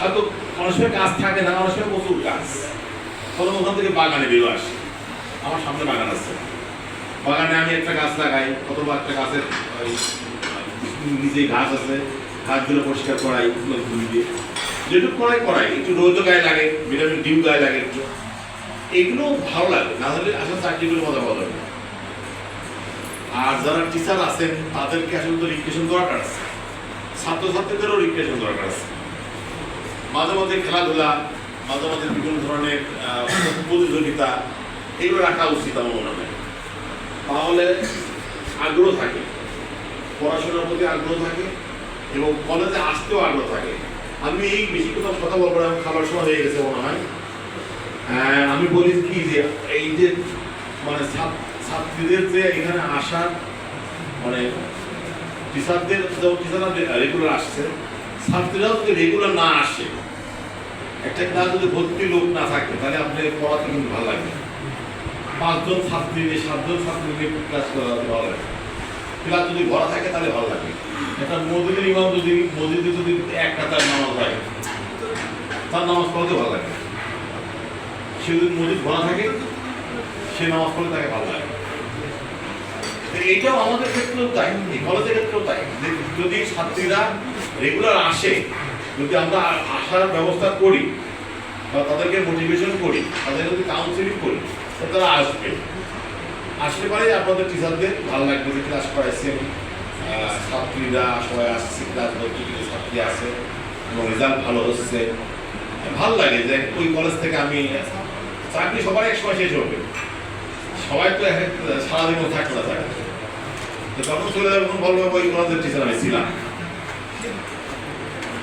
হয়তো সময় কাজ থাকে না সময় প্রচুর কাজ তখন ওখান থেকে বাগানে বেরো আসে। আমার সামনে বাগান আছে। বাগানে আমি একটা গাছ লাগাই, অথবা একটা গাছের নিচে ঘাস আছে, ঘাসগুলো পরিষ্কার করাই ফুল দিয়ে। যেটুকু করাই করাই। একটু রোদও গায়ে লাগে, ভিটামিন ডিউ গায়ে লাগে একটু। এগুলো ভালো লাগে, না হলে আসলে চাকরিগুলো মজা পাওয়া যাবে আর যারা টিচার আছেন, তাদেরকে আসলে তো রিক্রেশন দরকার আছে। ছাত্রছাত্রীদেরও রিক্রেশন দরকার আছে। মাঝে মাঝে খেলাধুলা মাঝে মাঝে বিভিন্ন ধরনের প্রতিযোগিতা এগুলো রাখা উচিত আমার মনে হয়। তাহলে আগ্রহ থাকে পড়াশোনার প্রতি আগ্রহ থাকে এবং কলেজে আসতেও আগ্রহ থাকে। আমি এই বেশি কোথাও কথা বলব না খাবার সময় হয়ে গেছে মনে হয়। আহ, আমি বলি কি যে এই যে মানে ছাত্রীদের যে এখানে আসার মানে টিচারদের যেমন টিচাররা রেগুলার আসছে ছাত্রীরাও যদি রেগুলার না আসে একটা ক্লাস যদি ভর্তি লোক না থাকে, তাহলে আপনি পড়াতে কিন্তু ভালো লাগবে পাঁচজন ছাত্রী নিয়ে, সাতজন ছাত্রী নিয়ে ক্লাস করাতে ভালো লাগে ক্লাস যদি ভরা থাকে, তাহলে ভালো লাগে। একটা মসজিদের ইমাম যদি, মসজিদে যদি এক কাতার নামাজ হয়, তার নামাজ পড়তে ভালো লাগে সে যদি মসজিদ ভরা থাকে, সে নামাজ পড়লে তাকে ভালো লাগে এইটাও আমাদের ক্ষেত্রেও তাই কলেজের ক্ষেত্রেও তাই। যদি ছাত্রীরা রেগুলার আসে যদি আমরা আসার ব্যবস্থা করি বা তাদেরকে মোটিভেশন করি তাদেরকে যদি কাউন্সিলিং করি তারা আসবে। আসতে পারে আপনাদের টিচারদের ভালো লাগবে যে ক্লাস করাইছেন। ছাত্রীরা সবাই আসছে ক্লাস কিছু ছাত্রী আছে, এবং রেজাল্ট ভালো হচ্ছে। ভালো লাগে যে ওই কলেজ থেকে আমি চাকরি সবার এক সময় শেষ হবে। সবাই তো এক- সারাদিন থাকবে না চাকরি তো যখন চলে যাবে, তখন বলব, ওই কলেজের টিচার আমি ছিলাম।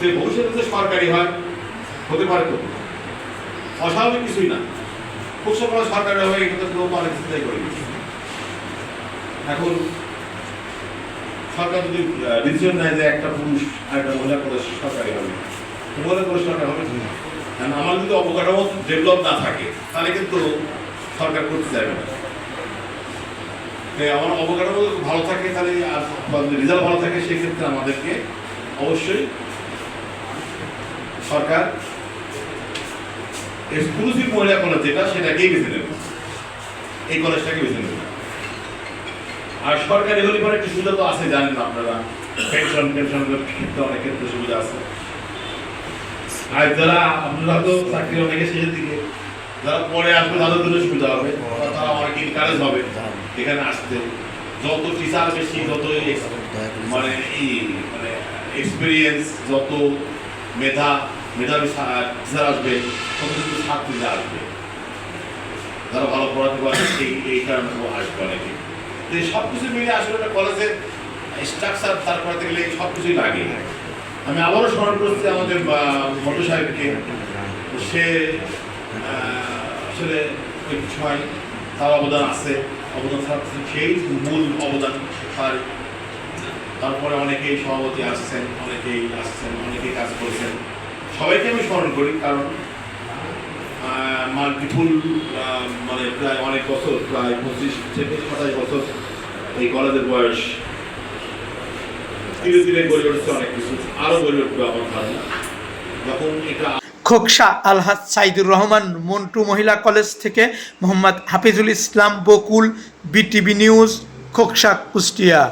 যে ভবিষ্যতে যে সরকারি হয়, হতে পারে তো। অস্বাভাবিক কিছুই না। খুব সময় সরকারি হয় কেউ তো চিন্তাই করে এখন সরকার যদি ডিসিশন নেয় যে একটা পুরুষ আর একটা মহিলা কলেজ সরকারি হবে। মহিলা কলেজ সরকার হবে? কারণ আমার যদি অবকাঠামো ডেভেলপ না থাকে, তাহলে কিন্তু সরকার করতে যাবে না। আমার অবকাঠামো ভালো থাকে, তাহলে আর রেজাল্ট ভালো থাকে, সেক্ষেত্রে আমাদেরকে অবশ্যই সরকার এক্সক্লুসিভ মহিলা কলেজ যেটা সেটাকেই বেছে নেবে। এই কলেজটাকে বেছে নেবে। আর সরকারি হলে পরে একটু সুবিধা তো আছে, জানেন আপনারা। পেনশন পেনশন ক্ষেত্রে অনেক ক্ষেত্রে সুবিধা আছে। আর যারা, আপনারা তো চাকরি অনেকে শেষের দিকে। যারা পরে আসবে, তাদের জন্য সুবিধা হবে। তারা অনেক ইনকারেজ হবে, এখানে আসতে। যত টিচার বেশি, যত মানে মানে এক্সপিরিয়েন্স যত মেধা মেধাবী টিচার আসবে কিন্তু ছাত্রীরা আসবে? যারা ভালো পড়াতে পারে এই এই কারণে আসবে অনেকে। তো এই সব কিছু মিলে আসলে একটা কলেজের স্ট্রাকচার তার করতে গেলে সব কিছুই লাগে। আমি আবারও স্মরণ করছি আমাদের মটু সাহেবকে। সে আসলে ওই সময় তার অবদান আছে। অবদান ছাড়া সেই মূল অবদান তার। তারপরে অনেকেই সভাপতি আসছেন, অনেকেই আসছেন, অনেকেই কাজ করেছেন। সবাইকে আমি স্মরণ করি, কারণ মাল্টিপুল মানে প্রায় অনেক বছর, প্রায় পঁচিশ থেকে সাতাশ বছর এই কলেজের বয়স ধীরে ধীরে গড়ে উঠছে অনেক কিছু আরও গড়ে উঠবে আমার ধারণা। যখন এটা খোকসা আলহাজ সাইদুর রহমান, মন্টু মহিলা কলেজ থেকে মোহাম্মদ হাফিজুল ইসলাম বকুল, বিটিভি নিউজ, খোকসা কুষ্টিয়া।